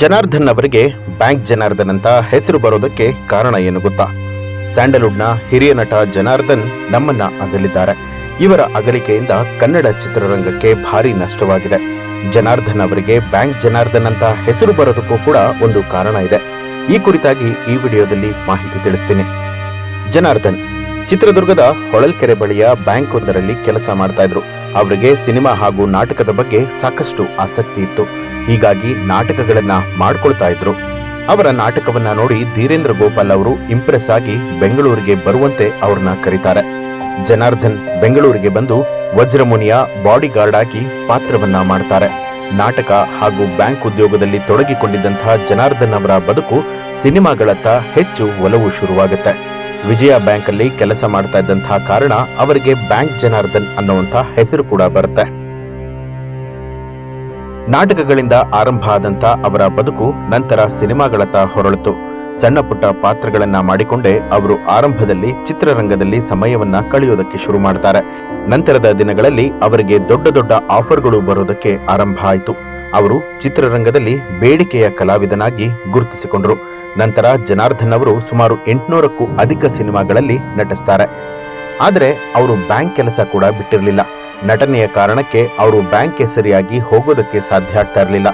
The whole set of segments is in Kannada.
ಜನಾರ್ದನ್ ಅವರಿಗೆ ಬ್ಯಾಂಕ್ ಜನಾರ್ದನ್ ಅಂತ ಹೆಸರು ಬರೋದಕ್ಕೆ ಕಾರಣ ಏನು ಗೊತ್ತಾ? ಸ್ಯಾಂಡಲ್ವುಡ್ನ ಹಿರಿಯ ನಟ ಜನಾರ್ದನ್ ನಮ್ಮನ್ನ ಅಗಲಿದ್ದಾರೆ. ಇವರ ಅಗಲಿಕೆಯಿಂದ ಕನ್ನಡ ಚಿತ್ರರಂಗಕ್ಕೆ ಭಾರಿ ನಷ್ಟವಾಗಿದೆ. ಜನಾರ್ದನ್ ಅವರಿಗೆ ಬ್ಯಾಂಕ್ ಜನಾರ್ದನ್ ಅಂತ ಹೆಸರು ಬರೋದಕ್ಕೂ ಕೂಡ ಒಂದು ಕಾರಣ ಇದೆ. ಈ ಕುರಿತಾಗಿ ಈ ವಿಡಿಯೋದಲ್ಲಿ ಮಾಹಿತಿ ತಿಳಿಸ್ತೀನಿ. ಜನಾರ್ದನ್ ಚಿತ್ರದುರ್ಗದ ಹೊಳಲ್ಕೆರೆ ಬಳಿಯ ಬ್ಯಾಂಕ್ ಒಂದರಲ್ಲಿ ಕೆಲಸ ಮಾಡ್ತಾ ಇದ್ರು. ಅವರಿಗೆ ಸಿನಿಮಾ ಹಾಗೂ ನಾಟಕದ ಬಗ್ಗೆ ಸಾಕಷ್ಟು ಆಸಕ್ತಿ ಇತ್ತು. ಹೀಗಾಗಿ ನಾಟಕಗಳನ್ನ ಮಾಡ್ಕೊಳ್ತಾ ಇದ್ರು. ಅವರ ನಾಟಕವನ್ನ ನೋಡಿ ಧೀರೇಂದ್ರ ಗೋಪಾಲ್ ಅವರು ಇಂಪ್ರೆಸ್ ಆಗಿ ಬೆಂಗಳೂರಿಗೆ ಬರುವಂತೆ ಅವ್ರನ್ನ ಕರೀತಾರೆ. ಜನಾರ್ದನ್ ಬೆಂಗಳೂರಿಗೆ ಬಂದು ವಜ್ರಮುನಿಯ ಬಾಡಿ ಗಾರ್ಡ್ ಆಗಿ ಪಾತ್ರವನ್ನ ಮಾಡ್ತಾರೆ. ನಾಟಕ ಹಾಗೂ ಬ್ಯಾಂಕ್ ಉದ್ಯೋಗದಲ್ಲಿ ತೊಡಗಿಕೊಂಡಿದ್ದಂತಹ ಜನಾರ್ದನ್ ಅವರ ಬದುಕು ಸಿನಿಮಾಗಳತ್ತ ಹೆಚ್ಚು ಒಲವು ಶುರುವಾಗುತ್ತೆ. ವಿಜಯ ಬ್ಯಾಂಕ್ ಅಲ್ಲಿ ಕೆಲಸ ಮಾಡ್ತಾ ಇದ್ದಂತಹ ಕಾರಣ ಅವರಿಗೆ ಬ್ಯಾಂಕ್ ಜನಾರ್ದನ್ ಅನ್ನುವಂಥ ಹೆಸರು ಕೂಡ ಬರುತ್ತೆ. ನಾಟಕಗಳಿಂದ ಆರಂಭ ಆದಂತ ಅವರ ಬದುಕು ನಂತರ ಸಿನಿಮಾಗಳತ್ತ ಹೊರಳಿತು. ಸಣ್ಣ ಪುಟ್ಟ ಪಾತ್ರಗಳನ್ನ ಮಾಡಿಕೊಂಡೇ ಅವರು ಆರಂಭದಲ್ಲಿ ಚಿತ್ರರಂಗದಲ್ಲಿ ಸಮಯವನ್ನ ಕಳೆಯೋದಕ್ಕೆ ಶುರು ಮಾಡ್ತಾರೆ. ನಂತರದ ದಿನಗಳಲ್ಲಿ ಅವರಿಗೆ ದೊಡ್ಡ ದೊಡ್ಡ ಆಫರ್ಗಳು ಬರೋದಕ್ಕೆ ಆರಂಭ ಆಯಿತು. ಅವರು ಚಿತ್ರರಂಗದಲ್ಲಿ ಬೇಡಿಕೆಯ ಕಲಾವಿದನಾಗಿ ಗುರುತಿಸಿಕೊಂಡರು. ನಂತರ ಜನಾರ್ದನ್ ಅವರು ಸುಮಾರು ಎಂಟುನೂರಕ್ಕೂ ಅಧಿಕ ಸಿನಿಮಾಗಳಲ್ಲಿ ನಟಿಸ್ತಾರೆ. ಆದರೆ ಅವರು ಬ್ಯಾಂಕ್ ಕೆಲಸ ಕೂಡ ಬಿಟ್ಟಿರಲಿಲ್ಲ. ನಟನೆಯ ಕಾರಣಕ್ಕೆ ಅವರು ಬ್ಯಾಂಕ್ಗೆ ಸರಿಯಾಗಿ ಹೋಗೋದಕ್ಕೆ ಸಾಧ್ಯ ಆಗ್ತಾ ಇರಲಿಲ್ಲ.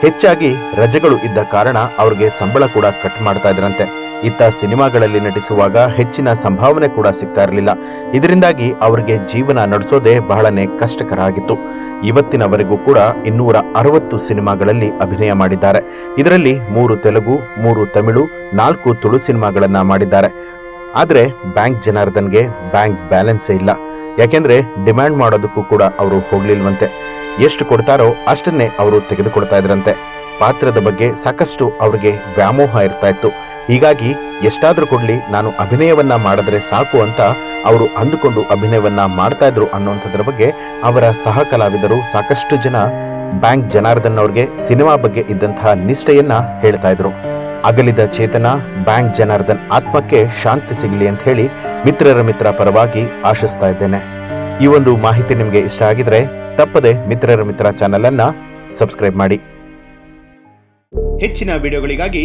ಹೆಚ್ಚಾಗಿ ರಜೆಗಳು ಇದ್ದ ಕಾರಣ ಅವ್ರಿಗೆ ಸಂಬಳ ಕೂಡ ಕಟ್ ಮಾಡ್ತಾ ಇದ್ರಂತೆ. ಇತ್ತ ಸಿನಿಮಾಗಳಲ್ಲಿ ನಟಿಸುವಾಗ ಹೆಚ್ಚಿನ ಸಂಭಾವನೆ ಕೂಡ ಸಿಗ್ತಾ ಇರಲಿಲ್ಲ. ಇದರಿಂದಾಗಿ ಅವರಿಗೆ ಜೀವನ ನಡೆಸೋದೇ ಬಹಳನೇ ಕಷ್ಟಕರ ಆಗಿತ್ತು ಇವತ್ತಿನವರೆಗೂ ಕೂಡ ಇನ್ನೂರ ಅರವತ್ತು ಸಿನಿಮಾಗಳಲ್ಲಿ ಅಭಿನಯ ಮಾಡಿದ್ದಾರೆ. ಇದರಲ್ಲಿ ಮೂರು ತೆಲುಗು, ಮೂರು ತಮಿಳು, ನಾಲ್ಕು ತುಳು ಸಿನಿಮಾಗಳನ್ನ ಮಾಡಿದ್ದಾರೆ. ಆದರೆ ಬ್ಯಾಂಕ್ ಜನಾರ್ದನ್ಗೆ ಬ್ಯಾಂಕ್ ಬ್ಯಾಲೆನ್ಸೇ ಇಲ್ಲ. ಯಾಕೆಂದ್ರೆ ಡಿಮ್ಯಾಂಡ್ ಮಾಡೋದಕ್ಕೂ ಕೂಡ ಅವರು ಹೋಗ್ಲಿಲ್ವಂತೆ. ಎಷ್ಟು ಕೊಡ್ತಾರೋ ಅಷ್ಟನ್ನೇ ಅವರು ತೆಗೆದುಕೊಡ್ತಾ ಇದ್ರಂತೆ. ಪಾತ್ರದ ಬಗ್ಗೆ ಸಾಕಷ್ಟು ಅವರಿಗೆ ವ್ಯಾಮೋಹ ಇರ್ತಾ ಇತ್ತು. ಹೀಗಾಗಿ ಎಷ್ಟಾದ್ರೂ ಕೊಡ್ಲಿ, ನಾನು ಅಭಿನಯವನ್ನ ಮಾಡಿದ್ರೆ ಸಾಕು ಅಂತ ಅವರು ಅಂದುಕೊಂಡು ಅಭಿನಯವನ್ನ ಮಾಡ್ತಾ ಇದ್ರು ಅನ್ನುವಂಥದ್ರ ಬಗ್ಗೆ ಅವರ ಸಹ ಕಲಾವಿದರು ಸಾಕಷ್ಟು ಜನ ಬ್ಯಾಂಕ್ ಜನಾರ್ದನ್ ಅವ್ರಿಗೆ ಸಿನಿಮಾ ಬಗ್ಗೆ ಇದ್ದಂತಹ ನಿಷ್ಠೆಯನ್ನ ಹೇಳ್ತಾ ಇದ್ರು. ಅಗಲಿದ ಚೇತನ ಬ್ಯಾಂಕ್ ಜನಾರ್ದನ್ ಆತ್ಮಕ್ಕೆ ಶಾಂತಿ ಸಿಗಲಿ ಅಂತ ಹೇಳಿ ಮಿತ್ರರ ಮಿತ್ರ ಪರವಾಗಿ ಆಶಿಸ್ತಾ ಇದ್ದೇನೆ. ಈ ಒಂದು ಮಾಹಿತಿ ನಿಮಗೆ ಇಷ್ಟ ಆಗಿದ್ರೆ ತಪ್ಪದೆ ಮಿತ್ರರ ಮಿತ್ರ ಚಾನೆಲ್ ಅನ್ನ ಸಬ್ಸ್ಕ್ರೈಬ್ ಮಾಡಿ. ಹೆಚ್ಚಿನ ವಿಡಿಯೋಗಳಿಗಾಗಿ